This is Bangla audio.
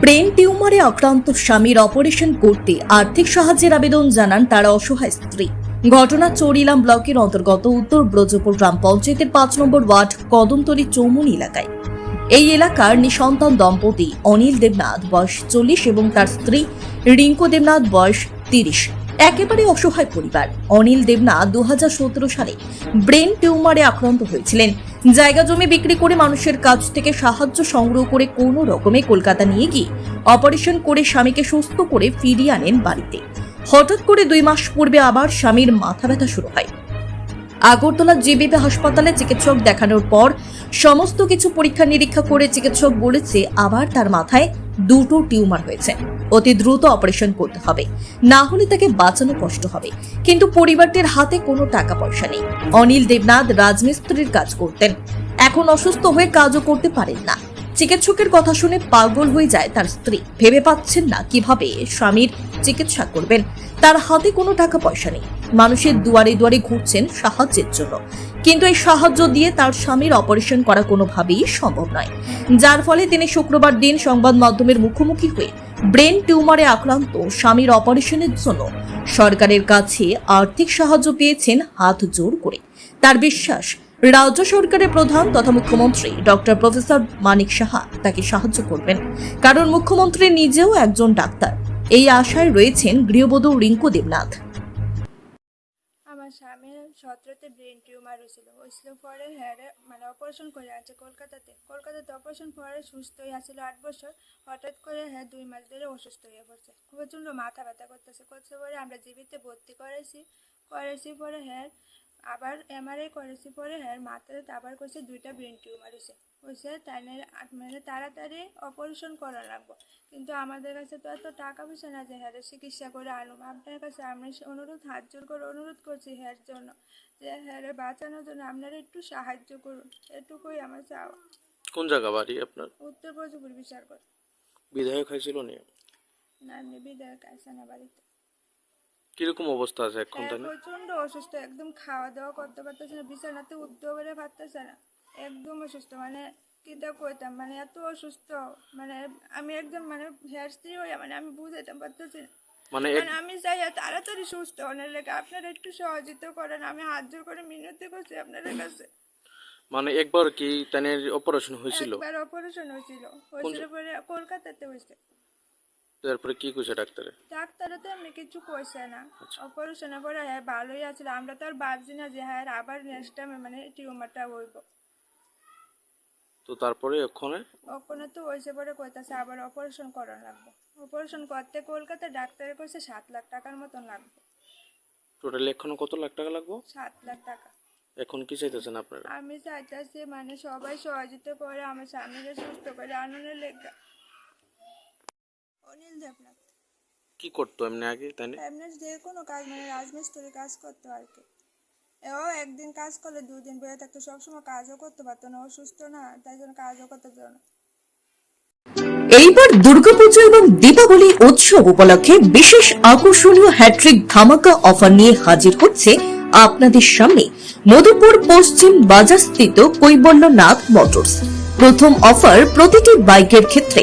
ব্রেন টিউমারে আক্রান্ত স্বামীর অপারেশন করতে আর্থিক সাহায্যের আবেদন জানান তার অসহায় স্ত্রী। ঘটনা চৌরিলাম ব্লকের অন্তর্গত উত্তর ব্রজপুর গ্রাম পঞ্চায়েতের পাঁচ নম্বর ওয়ার্ড কদমতলী চৌমুন এলাকায়। এই এলাকার নিঃসন্তান দম্পতি অনিল দেবনাথ বয়স চল্লিশ এবং তার স্ত্রী রিঙ্কু দেবনাথ বয়স তিরিশ। একেবারে অসহায় পরিবার। অনিল দেবনা দু হাজার সতেরো সালে ব্রেন টিউমারে আক্রান্ত হয়েছিলেন। জায়গা জমি বিক্রি করে মানুষের কাছ থেকে সাহায্য সংগ্রহ করে কোনো রকমে কলকাতা নিয়ে গিয়ে অপারেশন করে স্বামীকে সুস্থ করে ফিরিয়ে আনেন বাড়িতে। হঠাৎ করে দুই মাস পূর্বে আবার স্বামীর মাথা ব্যথা শুরু হয়। আগরতলা জিবিপি হাসপাতালে চিকিৎসক দেখানোর পর সমস্ত কিছু পরীক্ষা নিরীক্ষা করে চিকিৎসক বলেছে আবার তার মাথায় দুটো টিউমার হয়েছে। অতি দ্রুত অপারেশন করতে হবে। না হলে তাকে বাঁচানো কষ্ট হবে। কিন্তু পরিবারটির হাতে কোনো টাকা পয়সা নেই। অনিল দেবনাথ রাজমিস্ত্রির কাজ করতেন। এখন অসুস্থ হয়ে কাজও করতে পারেন না। চিকিৎসকের কথা শুনে পাগল হয়ে যায় তার স্ত্রী। ভেবে পাচ্ছেন না কীভাবে স্বামীর চিকিৎসা করবেন। তার হাতে কোনো টাকা পয়সা নেই। মানুষের দুয়ারে দুয়ারে ঘুরছেন সাহায্যের জন্য। কিন্তু এই সাহায্য দিয়ে তার স্বামীর অপারেশন করা কোনোভাবেই সম্ভব নয়। যার ফলে তিনি শুক্রবার দিন সংবাদ মাধ্যমের মুখোমুখি হয়ে ব্রেন টিউমারে আক্রান্ত স্বামীর অপারেশনের জন্য সরকারের কাছে আর্থিক সাহায্য পেয়েছেন হাত জোর করে। তার বিশ্বাস, রাজ্য সরকারের প্রধান তথা মুখ্যমন্ত্রী ডক্টর প্রফেসর মানিক সাহা তাকে সাহায্য করবেন। কারণ মুখ্যমন্ত্রী নিজেও একজন ডাক্তার। এই আশায় রয়েছেন গৃহবধূ রিঙ্কু দেবনাথ। আমার স্বামীর সতেরোতে ব্রেন টিউমার হয়েছিল। হয়েছিল পরে হ্যাঁ মানে অপারেশন করে আছে কলকাতাতে। কলকাতাতে অপারেশন পরে সুস্থ হয়ে আসছিল আট বছর। হঠাৎ করে হ্যাঁ দুই মাস ধরে অসুস্থ হয়ে পড়ছে। প্রচণ্ড মাথা ব্যথা করতেছে। করছে পরে আমরা জীবিতে ভর্তি করেছি। করেছি পরে হ্যাঁ আবার এমআরআই করেছি পরে হ্যাঁ মাথাতে আবার করছে দুইটা ব্রেন টিউমার হয়েছে হয়েছে তাই মানে তাড়াতাড়ি অপারেশন করা লাগবো। কিন্তু আমাদের কাছে তো এত টাকা পয়সা না যে হ্যাঁ চিকিৎসা করে আনুম আপনার কাছে আমি অনুরোধ হাত জোর করে অনুরোধ করছি হ্যার জন্য যে হ্যাঁ বাঁচানোর জন্য আপনারা একটু সাহায্য করুন। এটুকুই আমার চাওয়া। কোন জায়গা বাড়ি আপনার? উত্তর প্রযুপুর বিচার করে বিধায়ক হয়েছিল নি? না এমনি বিধায়ক আছে না বাড়িতে। কীরকম অবস্থা আছে এখন হ্যাঁ, তাহলে প্রচণ্ড অসুস্থ একদম খাওয়া দাওয়া করতে পারতেছে না বিছানাতে উঠতে করে পারতেছে না। একদম অসুস্থ মানে কিটা কইতাম মানে এত অসুস্থ মানে আমি একদম মানে হেয়ার স্ত্রী হয়ে মানে আমি বুঝাইতাম পারতেছি না। মানে মানে আমি চাই তাড়াতাড়ি সুস্থ হওয়ার লেগে আপনারা একটু সহযোগিতা করেন আমি হাত জোর করে মিনতি করছি আপনাদের কাছে। মানে একবার কি তানের অপারেশন হয়েছিল? একবার অপারেশন হয়েছিল হয়েছিল পরে কলকাতাতে হয়েছে। তারপরে কি কইছে ডাক্তারে? ডাক্তারও তো এমনি কিছু কইছে না। অপারেশনের পরে হ্যাঁ ভালোই আছিল। আমরা তো আর ভাবছি না যে হ্যাঁ আবার নেক্সট টাইমে মানে টিউমারটা হইব। তো তারপরে ওখানে ওখানে তো হয়েছে পরে কইতাছে আবার অপারেশন করা লাগবে। অপারেশন করতে কলকাতা ডাক্তারে কইছে সাত লাখ টাকার মতন লাগবে। টোটাল এখনও কত লাখ টাকা লাগবে? সাত লাখ টাকা। এখন কি চাইতেছেন আপনারা? আমি চাইতেছি মানে সবাই সহযোগিতা করে আমার স্বামীকে সুস্থ করে আনন্দের লেখা অনিল দেবনাথ। কি করতো এমনি আগে তাই না? এমনি যে কোনো কাজ মানে রাজমিস্ত্রি কাজ করতো আর কি। ও একদিন কাজ করলে দুদিন থাকতো সবসময় কাজও করতে পারতো না অসুস্থ না তাই জন্য কাজও করতে পারতো না। এইবার দুর্গাপুজো এবং দীপাবলি উৎসব উপলক্ষে বিশেষ আকর্ষণীয় হ্যাট্রিক ধামাকা অফার নিয়ে হাজির হচ্ছে আপনাদের সামনে মধুপুর পশ্চিম বাজার স্থিত কৈবল্যনাথ মোটরস। প্রথম অফার প্রতিটি বাইকের ক্ষেত্রে।